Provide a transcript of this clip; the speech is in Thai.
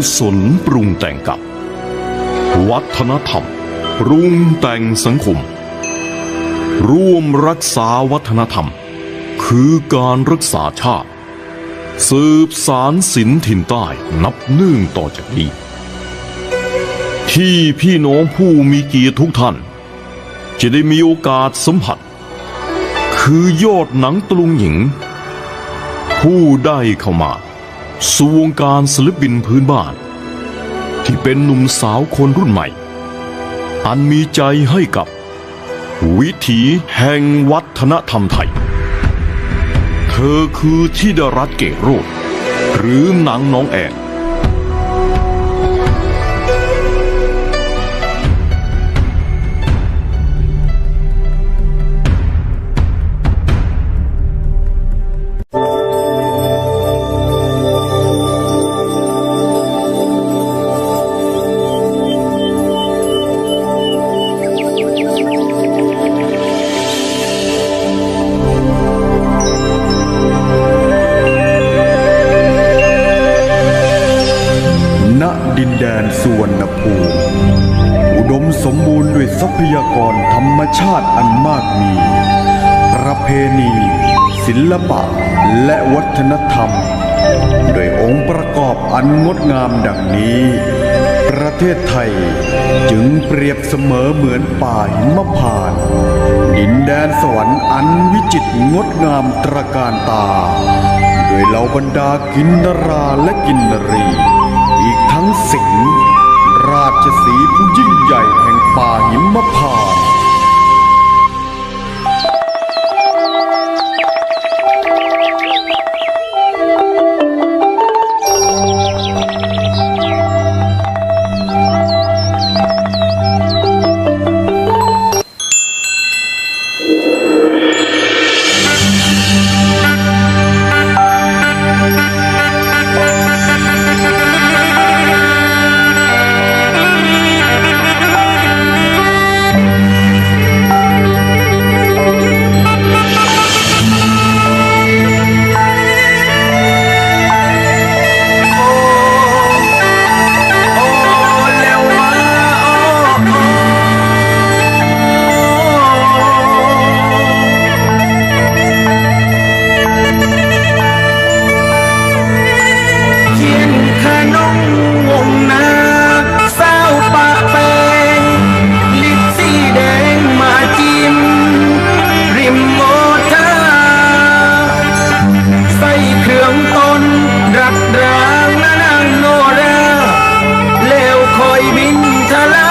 กุศลปรุงแต่งกับ วัฒนธรรมปรุงแต่งสังคม ร่วมรักษาวัฒนธรรม คือการรักษาชาติ สืบสารศิลถิ่นใต้นับเนื่องต่อจากนี้ ที่พี่น้องผู้มีเกียรติทุกท่าน จะได้มีโอกาสสัมผัส คือยอดหนังตลุงหญิง ผู้ได้เข้ามา สู่วงการศิลปินพื้นบ้าน ที่เป็นหนุ่มสาวคนรุ่นใหม่ อันมีใจให้กับ วิถีแห่งวัฒนธรรมไทย เธอคือทิดารัตน์เกตโรดหรือนางน้องแอน ศิลปะและวัฒนธรรม โดยองค์ประกอบอันงดงามดังนี้ ประเทศไทยจึงเปรียบเสมอเหมือนป่าหิมพานต์ดินแดนสวรรค์อันวิจิตรงดงามตระการตา โดยเหล่าบรรดากินนราและกินนรี อีกทั้งสิงห์ราชสีผู้ยิ่งใหญ่แห่งป่าหิมพาน์ ay bintala